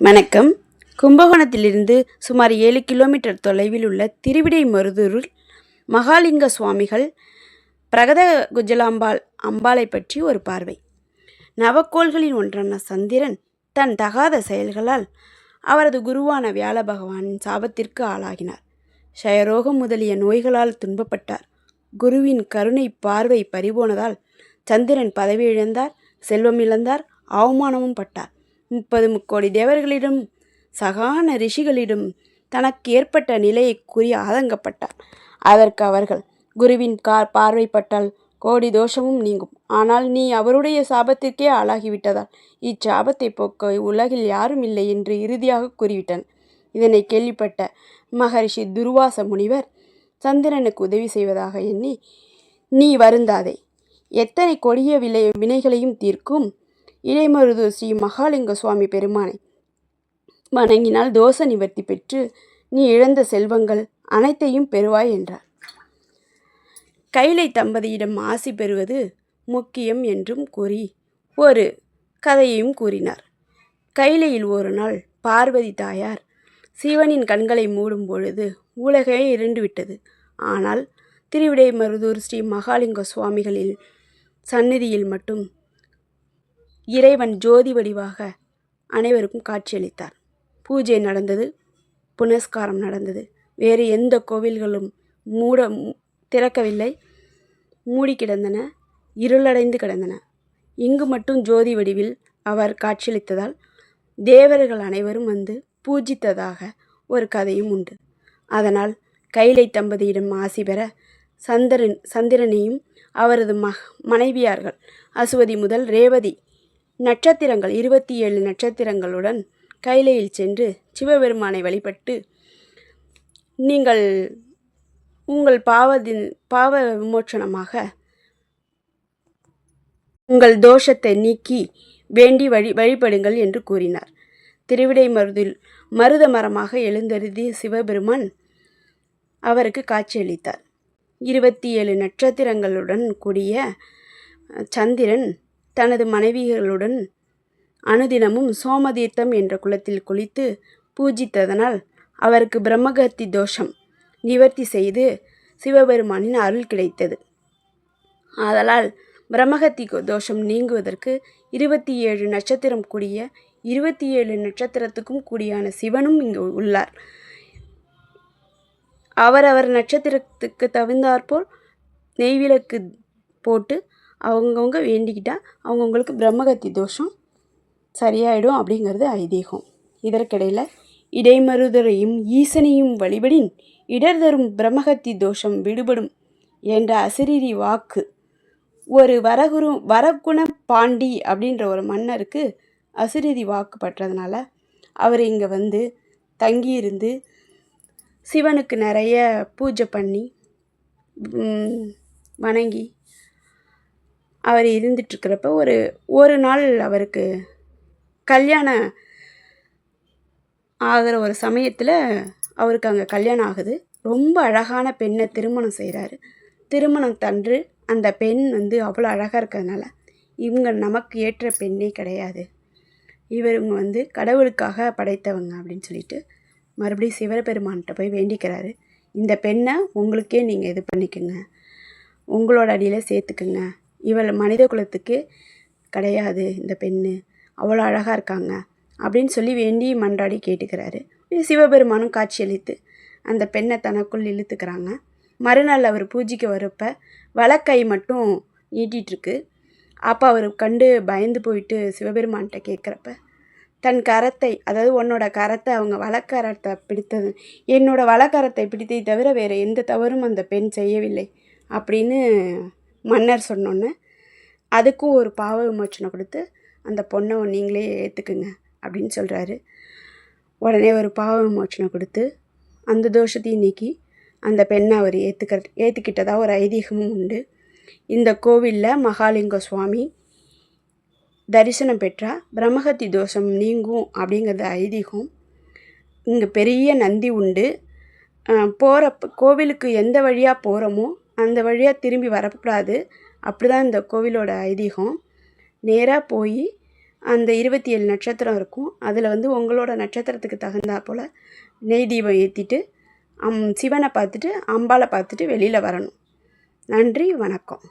வணக்கம். கும்பகோணத்திலிருந்து சுமார் ஏழு கிலோமீட்டர் தொலைவில் உள்ள திருவிடை மருதூரில் மகாலிங்க சுவாமிகள் பிரகத குஜலாம்பாள் அம்பாளை பற்றி ஒரு பார்வை. நவக்கோள்களின் ஒன்றான சந்திரன் தன் தகாத செயல்களால் அவரது குருவான வியாழ பகவானின் சாபத்திற்கு ஆளாகினார். ஷயரோகம் முதலிய நோய்களால் துன்பப்பட்டார். குருவின் கருணை பார்வை பறிபோனதால் சந்திரன் பதவி இழந்தார் செல்வம் இழந்தார் அவமானமும் பட்டார். முப்பது முக்கோடி தேவர்களிடம் சகான ரிஷிகளிடம் தனக்கு ஏற்பட்ட நிலையை கூறி ஆதங்கப்பட்டார். அதற்கு அவர்கள் குருவின் கார் பார்வைப்பட்டால் கோடி தோஷமும் நீங்கும். ஆனால் நீ அவருடைய சாபத்திற்கே ஆளாகிவிட்டதால் இச்சாபத்தை போக்க உலகில் யாரும் இல்லை என்று இறுதியாக கூறிவிட்டன். இதனை கேள்விப்பட்ட மகரிஷி துர்வாச முனிவர் சந்திரனுக்கு உதவி செய்வதாக எண்ணி நீ வருந்தாதே. எத்தனை கொடிய விலை வினைகளையும் தீர்க்கும்? இடைமருது ஸ்ரீ மகாலிங்க சுவாமி பெருமானை வணங்கினால் தோஷ நிவர்த்தி பெற்று நீ இழந்த செல்வங்கள் அனைத்தையும் பெறுவாய் என்றார். கைலை தம்பதியிடம் ஆசி பெறுவது முக்கியம் என்றும் கூறி ஒரு கதையையும் கூறினார். கைலையில் ஒரு நாள் பார்வதி தாயார் சிவனின் கண்களை மூடும் பொழுது உலகே இருண்டு விட்டது ஆனால் திருவிடைமருதூர் ஸ்ரீ மகாலிங்க சுவாமிகளில் சந்நிதியில் மட்டும் இறைவன் ஜோதி வடிவாக அனைவருக்கும் காட்சியளித்தார். பூஜை நடந்தது புனஸ்காரம் நடந்தது. வேறு எந்த கோவில்களும் மூட திறக்கவில்லை. மூடி கிடந்தன இருளடைந்து கிடந்தன. இங்கு மட்டும் ஜோதி வடிவில் அவர் காட்சியளித்ததால் தேவர்கள் அனைவரும் வந்து பூஜித்ததாக ஒரு கதையும் உண்டு. அதனால் கைலை தம்பதியிடம் ஆசி பெற சந்திரன் சந்திரனையும் அவரது ம மனைவியார்கள் அசுவதி முதல் ரேவதி நட்சத்திரங்கள் இருபத்தி ஏழு நட்சத்திரங்களுடன் கைலையில் சென்று சிவபெருமானை வழிபட்டு நீங்கள் உங்கள் பாவத்தின் பாவ விமோச்சனமாக உங்கள் தோஷத்தை நீக்கி வேண்டி வழி வழிபடுங்கள் என்று கூறினார். திருவிடை மருதில் மருத மரமாக எழுந்தருதிய சிவபெருமான் அவருக்கு காட்சியளித்தார். இருபத்தி ஏழு நட்சத்திரங்களுடன் கூடிய சந்திரன் தனது மனைவிகளுடன் அனுதினமும் சோமதீர்த்தம் என்ற குளத்தில் குளித்து பூஜித்ததனால் அவருக்கு பிரம்மகத்தி தோஷம் நிவர்த்தி செய்து சிவபெருமானின் அருள் கிடைத்தது. ஆதலால் பிரம்மகத்தி தோஷம் நீங்குவதற்கு இருபத்தி ஏழு நட்சத்திரம் கூடிய இருபத்தி ஏழு நட்சத்திரத்துக்கும் கூடியான சிவனும் இங்கு உள்ளார். அவரவர் நட்சத்திரத்துக்கு தகுந்தாற்போல் நெய்விளக்கு போட்டு அவங்கவுங்க வேண்டிக்கிட்டால் அவங்கவுங்களுக்கு பிரம்மகத்தி தோஷம் சரியாயிடும் அப்படிங்கிறது ஐதீகம். இதற்கிடையில் இடைமருதரையும் ஈசனையும் வழிபடின் இடர் தரும் பிரம்மகத்தி தோஷம் விடுபடும் என்ற அசிரீரி வாக்கு. ஒரு வரகுரு வரகுண பாண்டி அப்படின்ற ஒரு மன்னருக்கு அசிரீதி வாக்கு பற்றதுனால அவர் இங்கே வந்து தங்கியிருந்து சிவனுக்கு நிறைய பூஜை பண்ணி வணங்கி அவர் இருந்துட்டுருக்கிறப்ப ஒரு ஒரு நாள் அவருக்கு கல்யாணம் ஆகிற ஒரு சமயத்தில் அவருக்கு அங்கே கல்யாணம் ஆகுது. ரொம்ப அழகான பெண்ணை திருமணம் செய்கிறாரு திருமணம் தன்று அந்த பெண் வந்து அவ்வளோ அழகாக இருக்கிறதுனால இவங்க நமக்கு ஏற்ற பெண்ணே கிடையாது. இவருங்க வந்து கடவுளுக்காக படைத்தவங்க அப்படின்னு சொல்லிட்டு மறுபடியும் சிவபெருமான்கிட்ட போய் வேண்டிக்கிறாரு. இந்த பெண்ணை உங்களுக்கே நீங்கள் இது பண்ணிக்கோங்க. உங்களோட அடியில் சேர்த்துக்குங்க. இவள் மனித குலத்துக்கு கிடையாது இந்த பெண்ணு. அவ்வளோ அழகாக இருக்காங்க அப்படின்னு சொல்லி வேண்டி மன்றாடி கேட்டுக்கிறாரு. சிவபெருமானும் காட்சியளித்து அந்த பெண்ணை தனக்குள் இழுத்துக்கிறாங்க. மறுநாள் அவர் பூஜைக்கு வரப்ப வலக்கை மட்டும் நீட்டிகிட்ருக்கு அப்போ அவர் கண்டு பயந்து போயிட்டு சிவபெருமான்கிட்ட கேட்குறப்ப தன் கரத்தை அதாவது உன்னோட கரத்தை அவங்க வழக்கரத்தை பிடித்தது என்னோட வலக்கரத்தை பிடித்ததை தவிர வேறு எந்த தவறும் அந்த பெண் செய்யவில்லை அப்படின்னு மன்னர் சொன்னோன்னே அதுக்கும் ஒரு பாவ விமோச்சனை கொடுத்து அந்த பொண்ணை நீங்களே ஏற்றுக்குங்க அப்படின்னு சொல்கிறாரு உடனே ஒரு பாவ விமோச்சனை கொடுத்து அந்த தோஷத்தையும் நீக்கி அந்த பெண்ணை அவர் ஏற்றுக்க ஏற்றுக்கிட்டதாக ஒரு ஐதீகமும் உண்டு. இந்த கோவிலில் மகாலிங்க சுவாமி தரிசனம் பெற்றால் பிரம்மகத்தி தோஷம் நீங்கும் அப்படிங்கிறது ஐதீகம். இங்கே பெரிய நந்தி உண்டு. போகிற கோவிலுக்கு எந்த வழியாக போகிறோமோ அந்த வழியாக திரும்பி வரக்கூடாது. அப்படி தான் இந்த கோவிலோட ஐதீகம். நேராக போய் அந்த இருபத்தி ஏழு நட்சத்திரம் இருக்கும். அதில் வந்து உங்களோட நட்சத்திரத்துக்கு தகுந்தா போல் நெய் தீபம் ஏற்றிட்டு அம் சிவனை பார்த்துட்டு அம்பாலை பார்த்துட்டு வெளியில் வரணும். நன்றி வணக்கம்.